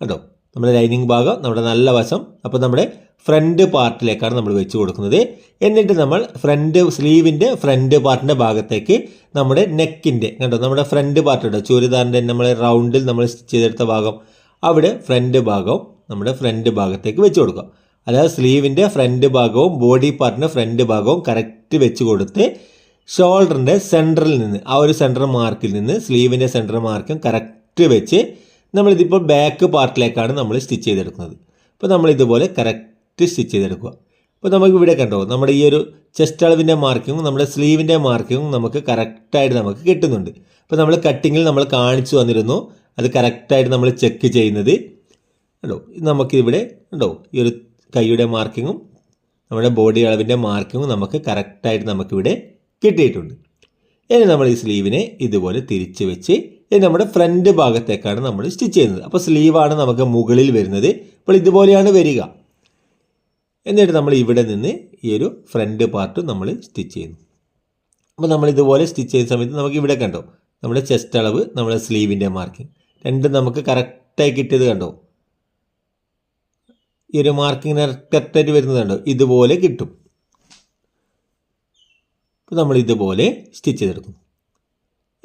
കേട്ടോ നമ്മുടെ ലൈനിങ് ഭാഗം നമ്മുടെ നല്ല വശം അപ്പോൾ നമ്മുടെ ഫ്രണ്ട് പാർട്ടിലേക്കാണ് നമ്മൾ വെച്ച് കൊടുക്കുന്നത്. എന്നിട്ട് നമ്മൾ ഫ്രണ്ട് സ്ലീവിന്റെ ഫ്രണ്ട് പാർട്ടിന്റെ ഭാഗത്തേക്ക് നമ്മുടെ നെക്കിന്റെ കണ്ടോ? നമ്മുടെ ഫ്രണ്ട് പാർട്ട് ചൂരിദാറിന്റെ നമ്മുടെ റൗണ്ടിൽ നമ്മൾ സ്റ്റിച്ച് ചെയ്തെടുത്ത ഭാഗം അവിടെ ഫ്രണ്ട് ഭാഗം നമ്മുടെ ഫ്രണ്ട് ഭാഗത്തേക്ക് വെച്ച് കൊടുക്കുക. അതായത് സ്ലീവിന്റെ ഫ്രണ്ട് ഭാഗവും ബോഡി പാർട്ടിന്റെ ഫ്രണ്ട് ഭാഗവും കറക്റ്റ് വെച്ച് കൊടുത്ത് ഷോൾഡറിന്റെ സെന്ററിൽ നിന്ന് ആ ഒരു സെന്റർ മാർക്കിൽ നിന്ന് സ്ലീവിന്റെ സെന്റർ മാർക്കും കറക്റ്റ് വെച്ച് നമ്മളിതിപ്പോൾ ബാക്ക് പാർട്ടിലേക്കാണ് നമ്മൾ സ്റ്റിച്ച് ചെയ്തെടുക്കുന്നത്. അപ്പോൾ നമ്മളിതുപോലെ കറക്റ്റ് സ്റ്റിച്ച് ചെയ്തെടുക്കുക. അപ്പോൾ നമുക്ക് ഇവിടെ കണ്ടോ നമ്മുടെ ഈ ഒരു ചെസ്റ്റ് അളവിന്റെ മാർക്കിങ്ങും നമ്മുടെ സ്ലീവിന്റെ മാർക്കിങ്ങും നമുക്ക് കറക്റ്റായിട്ട് നമുക്ക് കിട്ടുന്നുണ്ട്. അപ്പോൾ നമ്മൾ കട്ടിങ്ങിൽ നമ്മൾ കാണിച്ചു വന്നിരുന്നു അത് കറക്റ്റായിട്ട് നമ്മൾ ചെക്ക് ചെയ്യുന്നത്. ഉണ്ടോ നമുക്കിവിടെ ഉണ്ടോ ഈ ഒരു കൈയുടെ മാർക്കിങ്ങും നമ്മുടെ ബോഡി അളവിന്റെ മാർക്കിങ്ങും നമുക്ക് കറക്റ്റായിട്ട് നമുക്കിവിടെ കിട്ടിയിട്ടുണ്ട്. ഇനി നമ്മൾ ഈ സ്ലീവിനെ ഇതുപോലെ തിരിച്ച് വെച്ച് ഇനി നമ്മുടെ ഫ്രണ്ട് ഭാഗത്തേക്കാണ് നമ്മൾ സ്റ്റിച്ച് ചെയ്യുന്നത്. അപ്പോൾ സ്ലീവാണ് നമുക്ക് മുകളിൽ വരുന്നത്. അപ്പോൾ ഇതുപോലെയാണ് വരിക. എന്നിട്ട് നമ്മൾ ഇവിടെ നിന്ന് ഈ ഒരു ഫ്രണ്ട് പാർട്ട് നമ്മൾ സ്റ്റിച്ച് ചെയ്യുന്നു. അപ്പോൾ നമ്മൾ ഇതുപോലെ സ്റ്റിച്ച് ചെയ്യുന്ന സമയത്ത് നമുക്ക് ഇവിടെ കണ്ടോ? നമ്മുടെ ചെസ്റ്റ് അളവ് നമ്മുടെ സ്ലീവിന്റെ മാർക്കിംഗ്. രണ്ടും നമുക്ക് കറക്റ്റായി കിട്ടിയത് കണ്ടോ? ഈ ഒരു മാർക്കിംഗ് കറക്റ്റായിട്ട് വരുന്നത് കണ്ടോ? ഇതുപോലെ കിട്ടും. അപ്പോൾ നമ്മൾ ഇതുപോലെ സ്റ്റിച്ച് ചെയ്തെടുക്കും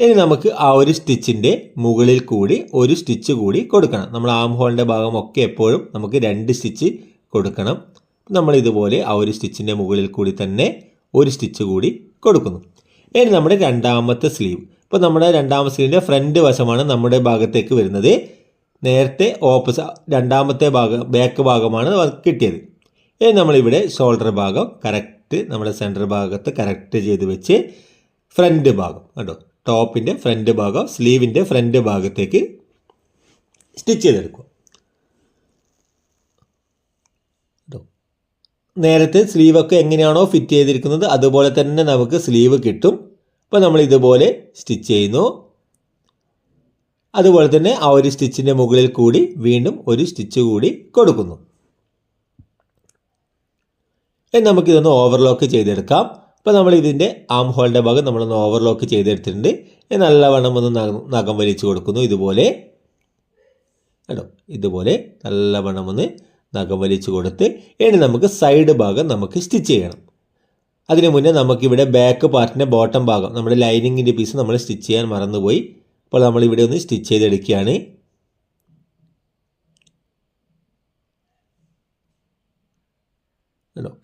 ഇനി നമുക്ക് ആ ഒരു സ്റ്റിച്ചിന്റെ മുകളിൽ കൂടി ഒരു സ്റ്റിച്ച് കൂടി കൊടുക്കണം. നമ്മൾ ആം ഹോളിന്റെ ഭാഗമൊക്കെ എപ്പോഴും നമുക്ക് രണ്ട് സ്റ്റിച്ച് കൊടുക്കണം. നമ്മൾ ഇതുപോലെ ആ ഒരു സ്റ്റിച്ചിന്റെ മുകളിൽ കൂടി തന്നെ ഒരു സ്റ്റിച്ച് കൂടി കൊടുക്കുന്നു. ഇനി നമ്മുടെ രണ്ടാമത്തെ സ്ലീവ്. ഇപ്പോൾ നമ്മുടെ രണ്ടാമത്തെ സ്ലീവിന്റെ ഫ്രണ്ട് വശമാണ് നമ്മുടെ ഭാഗത്തേക്ക് വരുന്നത്. നേരത്തെ ഓപ്പസ് രണ്ടാമത്തെ ഭാഗം ബാക്ക് ഭാഗമാണ് കിട്ടിയത്. ഇനി നമ്മളിവിടെ ഷോൾഡർ ഭാഗം കറക്റ്റ് നമ്മുടെ സെന്റർ ഭാഗത്ത് കറക്റ്റ് ചെയ്ത് വെച്ച് ഫ്രണ്ട് ഭാഗം കണ്ടോ? ടോപ്പിന്റെ ഫ്രണ്ട് ഭാഗം സ്ലീവിന്റെ ഫ്രണ്ട് ഭാഗത്തേക്ക് സ്റ്റിച്ച് ചെയ്തെടുക്കുക. നേരത്തെ സ്ലീവൊക്കെ എങ്ങനെയാണോ ഫിറ്റ് ചെയ്തിരിക്കുന്നത് അതുപോലെ തന്നെ നമുക്ക് സ്ലീവ് കിട്ടും. അപ്പോൾ നമ്മൾ ഇതുപോലെ സ്റ്റിച്ച് ചെയ്യുന്നു. അതുപോലെ തന്നെ ആ ഒരു സ്റ്റിച്ചിന്റെ മുകളിൽ കൂടി വീണ്ടും ഒരു സ്റ്റിച്ച് കൂടി കൊടുക്കുന്നു. നമുക്കിതൊന്ന് ഓവർലോക്ക് ചെയ്തെടുക്കാം. അപ്പോൾ നമ്മൾ ഇതിന്റെ ആം ഹോളിന്റെ ഭാഗം നമ്മളൊന്ന് ഓവർലോക്ക് ചെയ്തെടുത്തിട്ടുണ്ട്. നല്ലവണ്ണം ഒന്ന് നഖം വലിച്ചു കൊടുക്കുന്നു. ഇതുപോലെ. കേട്ടോ ഇതുപോലെ നല്ലവണ്ണം ഒന്ന് നഖം വലിച്ചു കൊടുത്ത് ഇനി നമുക്ക് സൈഡ് ഭാഗം നമുക്ക് സ്റ്റിച്ച് ചെയ്യണം. അതിന് മുന്നേ നമുക്കിവിടെ ബാക്ക് പാർട്ടിന്റെ ബോട്ടം ഭാഗം നമ്മുടെ ലൈനിങ്ങിന്റെ പീസ് നമ്മൾ സ്റ്റിച്ച് ചെയ്യാൻ മറന്നുപോയി. അപ്പോൾ നമ്മൾ ഇവിടെ ഒന്ന് സ്റ്റിച്ച് ചെയ്തെടുക്കുകയാണ്.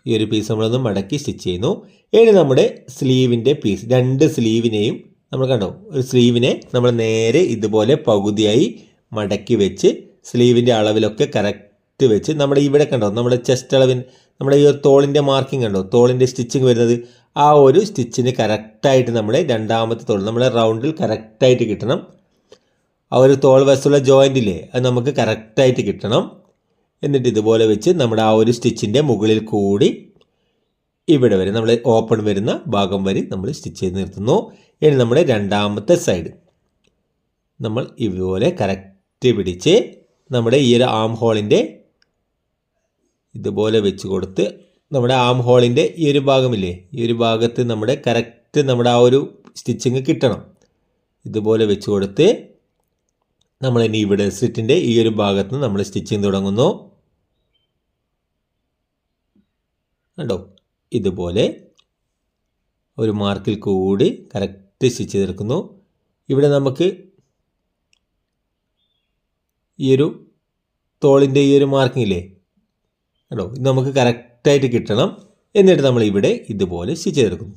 ഈ ഒരു പീസ് നമ്മളൊന്ന് മടക്കി സ്റ്റിച്ച് ചെയ്യുന്നു. ഇനി നമ്മുടെ സ്ലീവിന്റെ പീസ് രണ്ട് സ്ലീവിനെയും നമ്മൾ കണ്ടോ? ഒരു സ്ലീവിനെ നമ്മൾ നേരെ ഇതുപോലെ പകുതിയായി മടക്കി വെച്ച് സ്ലീവിന്റെ അളവിലൊക്കെ കറക്റ്റ് വെച്ച് നമ്മുടെ ഇവിടെ കണ്ടോ? നമ്മുടെ ചെസ്റ്റ് അളവിൻ നമ്മുടെ ഈ ഒരു തോളിന്റെ മാർക്കിംഗ് കണ്ടോ? തോളിന്റെ സ്റ്റിച്ചിങ് വരുന്നത് ആ ഒരു സ്റ്റിച്ചിന് കറക്റ്റായിട്ട് നമ്മുടെ രണ്ടാമത്തെ തോൾ നമ്മുടെ റൗണ്ടിൽ കറക്റ്റായിട്ട് കിട്ടണം. ആ ഒരു തോൾ വശത്തുള്ള ജോയിന്റില്ലേ അത് നമുക്ക് കറക്റ്റായിട്ട് കിട്ടണം. എന്നിട്ട് ഇതുപോലെ വെച്ച് നമ്മുടെ ആ ഒരു സ്റ്റിച്ചിന്റെ മുകളിൽ കൂടി ഇവിടെ വരെ നമ്മൾ ഓപ്പൺ വരുന്ന ഭാഗം വരെ നമ്മൾ സ്റ്റിച്ച് ചെയ്ത് നിർത്തുന്നു. ഇനി നമ്മുടെ രണ്ടാമത്തെ സൈഡ് നമ്മൾ ഇതുപോലെ കറക്റ്റ് പിടിച്ച് നമ്മുടെ ഈ ഒരു ആം ഹോളിന്റെ ഇതുപോലെ വെച്ച് കൊടുത്ത് നമ്മുടെ ആം ഹോളിന്റെ ഈ ഒരു ഭാഗമില്ലേ ഈ ഒരു ഭാഗത്ത് നമ്മുടെ കറക്റ്റ് നമ്മുടെ ആ ഒരു സ്റ്റിച്ചിങ് കിട്ടണം. ഇതുപോലെ വെച്ച് കൊടുത്ത് നമ്മൾ ഇനി ഇവിടെ സ്ലിറ്റിന്റെ ഈ ഒരു ഭാഗത്ത് നമ്മൾ സ്റ്റിച്ചിങ് തുടങ്ങുന്നു. കണ്ടോ? ഇതുപോലെ ഒരു മാർക്കിൽ കൂടി കറക്റ്റ് സ്റ്റിച്ച് ചെയ്തെടുക്കുന്നു. ഇവിടെ നമുക്ക് ഈ ഒരു തോളിന്റെ ഈ ഒരു മാർക്കിംഗ് ഇല്ലേ? കേട്ടോ ഇത് നമുക്ക് കറക്റ്റായിട്ട് കിട്ടണം. എന്നിട്ട് നമ്മൾ ഇവിടെ ഇതുപോലെ സ്റ്റിച്ച് ചെയ്തെടുക്കുന്നു.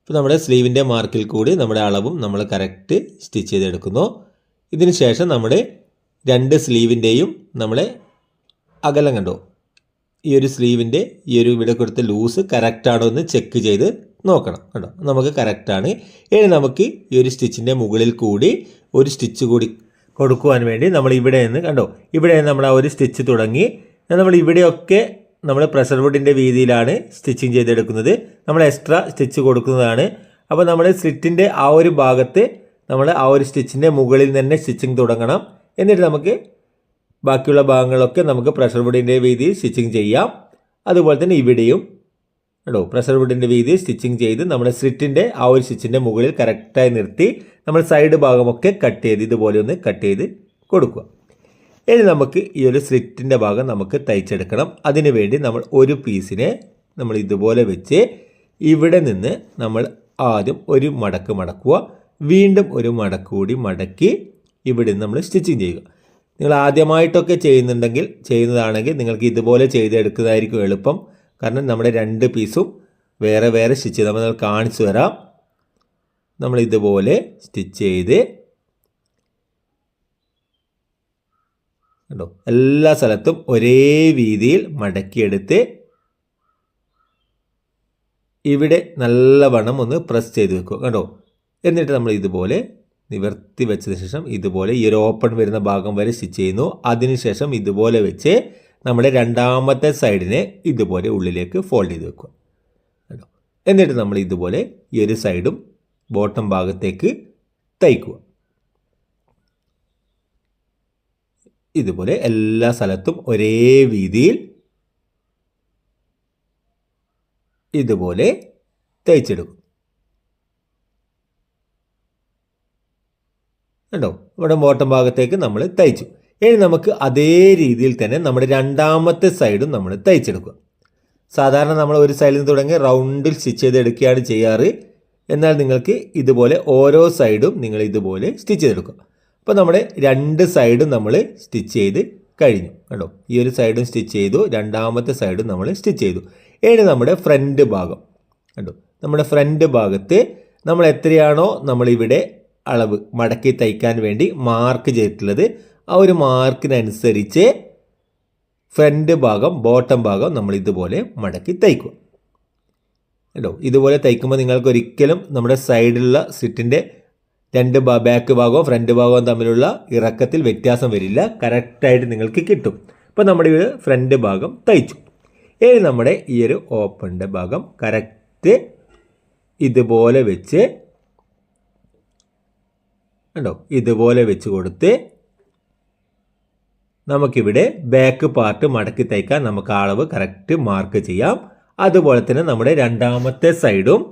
ഇപ്പോൾ നമ്മുടെ സ്ലീവിന്റെ മാർക്കിൽ കൂടി നമ്മുടെ അളവും നമ്മൾ കറക്റ്റ് സ്റ്റിച്ച് ചെയ്തെടുക്കുന്നു. ഇതിന് ശേഷം നമ്മുടെ രണ്ട് സ്ലീവിന്റെയും നമ്മളെ അകലം കണ്ടോ? ഈ ഒരു സ്ലീവിന്റെ ഈ ഒരു ഇവിടെ കൊടുത്ത ലൂസ് കറക്റ്റാണോ എന്ന് ചെക്ക് ചെയ്ത് നോക്കണം കേട്ടോ നമുക്ക് കറക്റ്റാണ് ഇനി നമുക്ക് ഈ ഒരു സ്റ്റിച്ചിന്റെ മുകളിൽ കൂടി ഒരു സ്റ്റിച്ച് കൂടി കൊടുക്കുവാൻ വേണ്ടി നമ്മൾ ഇവിടെ നിന്ന് കണ്ടോ? ഇവിടെ നമ്മൾ ആ ഒരു സ്റ്റിച്ച് തുടങ്ങി. നമ്മൾ ഇവിടെയൊക്കെ നമ്മൾ പ്രഷർ വുഡിന്റെ വീതിയിലാണ് സ്റ്റിച്ചിങ് ചെയ്തെടുക്കുന്നത്. നമ്മൾ എക്സ്ട്രാ സ്റ്റിച്ച് കൊടുക്കുന്നതാണ്. അപ്പോൾ നമ്മൾ സ്ലിറ്റിന്റെ ആ ഒരു ഭാഗത്ത് നമ്മൾ ആ ഒരു സ്റ്റിച്ചിന്റെ മുകളിൽ തന്നെ സ്റ്റിച്ചിങ് തുടങ്ങണം. എന്നിട്ട് നമുക്ക് ബാക്കിയുള്ള ഭാഗങ്ങളൊക്കെ നമുക്ക് പ്രഷർ വുഡിന്റെ വീതിയിൽ സ്റ്റിച്ചിങ് ചെയ്യാം. അതുപോലെ തന്നെ ഇവിടെയും കേട്ടോ പ്രഷർ വുഡിന്റെ വീതിയിൽ സ്റ്റിച്ചിങ് ചെയ്ത് നമ്മുടെ സ്ലിറ്റിന്റെ ആ ഒരു സ്റ്റിച്ചിന്റെ മുകളിൽ കറക്റ്റായി നിർത്തി നമ്മൾ സൈഡ് ഭാഗമൊക്കെ കട്ട് ചെയ്ത് ഇതുപോലെ ഒന്ന് കട്ട് ചെയ്ത് കൊടുക്കുക. ഇനി നമുക്ക് ഈ ഒരു സ്ലിറ്റിന്റെ ഭാഗം നമുക്ക് തയ്ച്ചെടുക്കണം. അതിനു വേണ്ടി നമ്മൾ ഒരു പീസിനെ നമ്മൾ ഇതുപോലെ വെച്ച് ഇവിടെ നിന്ന് നമ്മൾ ആദ്യം ഒരു മടക്ക് മടക്കുക. വീണ്ടും ഒരു മടക്കൂടി മടക്കി ഇവിടെ നമ്മൾ സ്റ്റിച്ചിങ് ചെയ്യുക. നിങ്ങൾ ആദ്യമായിട്ടൊക്കെ ചെയ്യുന്നുണ്ടെങ്കിൽ ചെയ്യുന്നതാണെങ്കിൽ നിങ്ങൾക്ക് ഇതുപോലെ ചെയ്തെടുക്കുന്നതായിരിക്കും എളുപ്പം. കാരണം നമ്മുടെ രണ്ട് പീസും വേറെ വേറെ സ്റ്റിച്ച് ചെയ്ത് നമ്മൾ കാണിച്ചു തരാം. നമ്മൾ ഇതുപോലെ സ്റ്റിച്ച് ചെയ്ത് കണ്ടോ? എല്ലാ സ്ഥലത്തും ഒരേ രീതിയിൽ മടക്കിയെടുത്ത് ഇവിടെ നല്ലവണ്ണം ഒന്ന് പ്രസ് ചെയ്ത് വെക്കുക. കണ്ടോ? എന്നിട്ട് നമ്മൾ ഇതുപോലെ നിവർത്തി വെച്ചതിന് ശേഷം ഇതുപോലെ ഈ ഒരു ഓപ്പൺ വരുന്ന ഭാഗം വരെ സ്റ്റിച്ച് ചെയ്യുന്നു. അതിനുശേഷം ഇതുപോലെ വെച്ച് നമ്മുടെ രണ്ടാമത്തെ സൈഡിനെ ഇതുപോലെ ഉള്ളിലേക്ക് ഫോൾഡ് ചെയ്ത് വെക്കുക. കേട്ടോ എന്നിട്ട് നമ്മൾ ഇതുപോലെ ഈ ഒരു സൈഡും ബോട്ടം ഭാഗത്തേക്ക് തയ്ക്കുക. ഇതുപോലെ എല്ലാ സ്ഥലത്തും ഒരേ വീതിയിൽ ഇതുപോലെ തയ്ച്ചെടുക്കും. കണ്ടോ? ഇവിടെ ബോട്ടം ഭാഗത്തേക്ക് നമ്മൾ തയ്ച്ചു. ഇനി നമുക്ക് അതേ രീതിയിൽ തന്നെ നമ്മുടെ രണ്ടാമത്തെ സൈഡും നമ്മൾ തയ്ച്ചെടുക്കുക. സാധാരണ നമ്മൾ ഒരു സൈഡിൽ നിന്ന് തുടങ്ങി റൗണ്ടിൽ സ്റ്റിച്ച് ചെയ്തെടുക്കുകയാണ് ചെയ്യാറ്. എന്നാൽ നിങ്ങൾക്ക് ഇതുപോലെ ഓരോ സൈഡും നിങ്ങൾ ഇതുപോലെ സ്റ്റിച്ച് ചെയ്തെടുക്കുക. അപ്പോൾ നമ്മുടെ രണ്ട് സൈഡും നമ്മൾ സ്റ്റിച്ച് ചെയ്ത് കഴിഞ്ഞു. കണ്ടോ? ഈ ഒരു സൈഡും സ്റ്റിച്ച് ചെയ്തു. രണ്ടാമത്തെ സൈഡും നമ്മൾ സ്റ്റിച്ച് ചെയ്തു. ഇനി നമ്മുടെ ഫ്രണ്ട് ഭാഗം. കണ്ടോ? നമ്മുടെ ഫ്രണ്ട് ഭാഗത്ത് നമ്മൾ എത്രയാണോ നമ്മളിവിടെ അളവ് മടക്കി തയ്ക്കാൻ വേണ്ടി മാർക്ക് ചെയ്തിട്ടുള്ളത്. ആ ഒരു മാർക്കിനനുസരിച്ച് ഫ്രണ്ട് ഭാഗം ബോട്ടം ഭാഗം നമ്മൾ ഇതുപോലെ മടക്കി തയ്ക്കുക കേട്ടോ ഇതുപോലെ തയ്ക്കുമ്പോൾ നിങ്ങൾക്ക് ഒരിക്കലും നമ്മുടെ സൈഡിലുള്ള സിറ്റിന്റെ രണ്ട് ബാക്ക് ഭാഗവും ഫ്രണ്ട് ഭാഗവും തമ്മിലുള്ള ഇറക്കത്തിൽ വ്യത്യാസം വരില്ല. കറക്റ്റായിട്ട് നിങ്ങൾക്ക് കിട്ടും. ഇപ്പോൾ നമ്മുടെ ഈ ഫ്രണ്ട് ഭാഗം തയ്ച്ചു. ഇനി നമ്മുടെ ഈ ഒരു ഓപ്പണിന്റെ ഭാഗം കറക്റ്റ് ഇതുപോലെ വെച്ച് കണ്ടോ? ഇതുപോലെ വെച്ച് കൊടുത്ത് നമുക്കിവിടെ ബാക്ക് പാർട്ട് മടക്കി തയ്ക്കാൻ നമുക്ക് അളവ് കറക്റ്റ് മാർക്ക് ചെയ്യാം. അതുപോലെ തന്നെ നമ്മുടെ രണ്ടാമത്തെ സൈഡും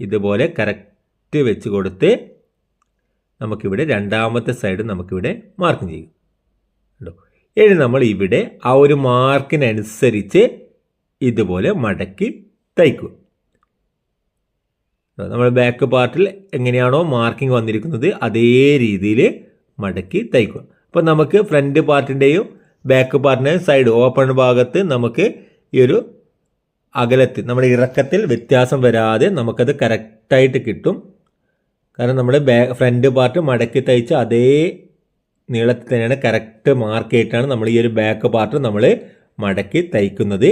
ഇതുപോലെ കറക്റ്റ് വെച്ച് കൊടുത്ത് നമുക്കിവിടെ രണ്ടാമത്തെ സൈഡ് നമുക്കിവിടെ മാർക്ക് ചെയ്യും. കണ്ടോ? ഇനി നമ്മൾ ഇവിടെ ആ ഒരു മാർക്കിനനുസരിച്ച് ഇതുപോലെ മടക്കി തയ്ക്കുക നമ്മൾ ബാക്ക് പാർട്ടിൽ എങ്ങനെയാണോ മാർക്കിംഗ് വന്നിരിക്കുന്നത് അതേ രീതിയിൽ മടക്കി തയ്ക്കുക. അപ്പോൾ നമുക്ക് ഫ്രണ്ട് പാർട്ടിന്റെയും ബാക്ക് പാർട്ടിന്റെയും സൈഡ് ഓപ്പൺ ഭാഗത്ത് നമുക്ക് ഈ ഒരു അകലത്തിൽ നമ്മുടെ ഇറക്കത്തിൽ വ്യത്യാസം വരാതെ നമുക്കത് കറക്റ്റായിട്ട് കിട്ടും. കാരണം നമ്മുടെ ബാ ഫ്രണ്ട് പാർട്ട് മടക്കി തയ്ച്ച അതേ നീളത്തിൽ തന്നെയാണ് കറക്റ്റ് മാർക്ക് ആയിട്ടാണ് നമ്മൾ ഈ ഒരു ബാക്ക് പാർട്ട് നമ്മൾ മടക്കി തയ്ക്കുന്നത്.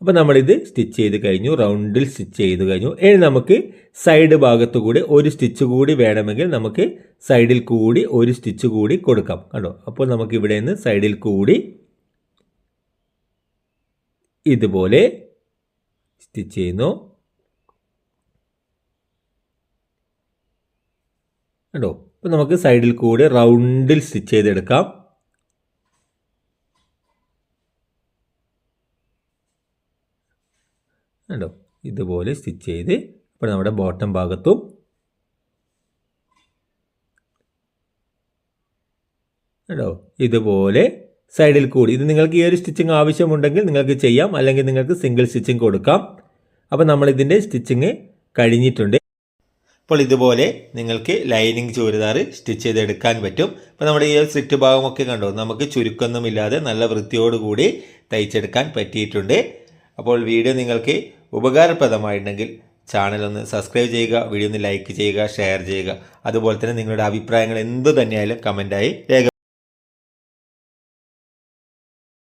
അപ്പോൾ നമ്മളിത് സ്റ്റിച്ച് ചെയ്ത് കഴിഞ്ഞു റൗണ്ടിൽ സ്റ്റിച്ച് ചെയ്ത് കഴിഞ്ഞു. ഇനി നമുക്ക് സൈഡ് ഭാഗത്തു കൂടി ഒരു സ്റ്റിച്ച് കൂടി വേണമെങ്കിൽ നമുക്ക് സൈഡിൽ കൂടി ഒരു സ്റ്റിച്ച് കൂടി കൊടുക്കാം. കണ്ടോ? അപ്പോൾ നമുക്ക് ഇവിടെ നിന്ന് സൈഡിൽ കൂടി ഇതുപോലെ സ്റ്റിച്ച് ചെയ്യുന്നു. കണ്ടോ? അപ്പോൾ നമുക്ക് സൈഡിൽ കൂടി റൗണ്ടിൽ സ്റ്റിച്ച് ചെയ്തെടുക്കാം. കണ്ടോ? ഇതുപോലെ സ്റ്റിച്ച് ചെയ്ത് ഇപ്പോൾ നമ്മുടെ ബോട്ടം ഭാഗത്തും കണ്ടോ? ഇതുപോലെ സൈഡിൽ കൂടി. ഇത് നിങ്ങൾക്ക് ഈ ഒരു സ്റ്റിച്ചിങ് ആവശ്യമുണ്ടെങ്കിൽ നിങ്ങൾക്ക് ചെയ്യാം. അല്ലെങ്കിൽ നിങ്ങൾക്ക് സിംഗിൾ സ്റ്റിച്ചിങ് കൊടുക്കാം. അപ്പോൾ നമ്മളിതിന്റെ സ്റ്റിച്ചിങ് കഴിഞ്ഞിട്ടുണ്ട്. അപ്പോൾ ഇതുപോലെ നിങ്ങൾക്ക് ലൈനിങ് ചുരിദാർ സ്റ്റിച്ച് ചെയ്തെടുക്കാൻ പറ്റും. അപ്പോൾ നമ്മുടെ ഈ സ്ലിറ്റ് ഭാഗമൊക്കെ കണ്ടോ? നമുക്ക് ചുരുക്കൊന്നുമില്ലാതെ നല്ല വൃത്തിയോടുകൂടി തയ്ച്ചെടുക്കാൻ പറ്റിയിട്ടുണ്ട്. അപ്പോൾ വീഡിയോ നിങ്ങൾക്ക് ഉപകാരപ്രദമായിട്ടുണ്ടെങ്കിൽ ചാനൽ ഒന്ന് സബ്സ്ക്രൈബ് ചെയ്യുക വീഡിയോ ഒന്ന് ലൈക്ക് ചെയ്യുക ഷെയർ ചെയ്യുക. അതുപോലെ തന്നെ നിങ്ങളുടെ അഭിപ്രായങ്ങൾ എന്ത് തന്നെയായാലും കമന്റായി രേഖ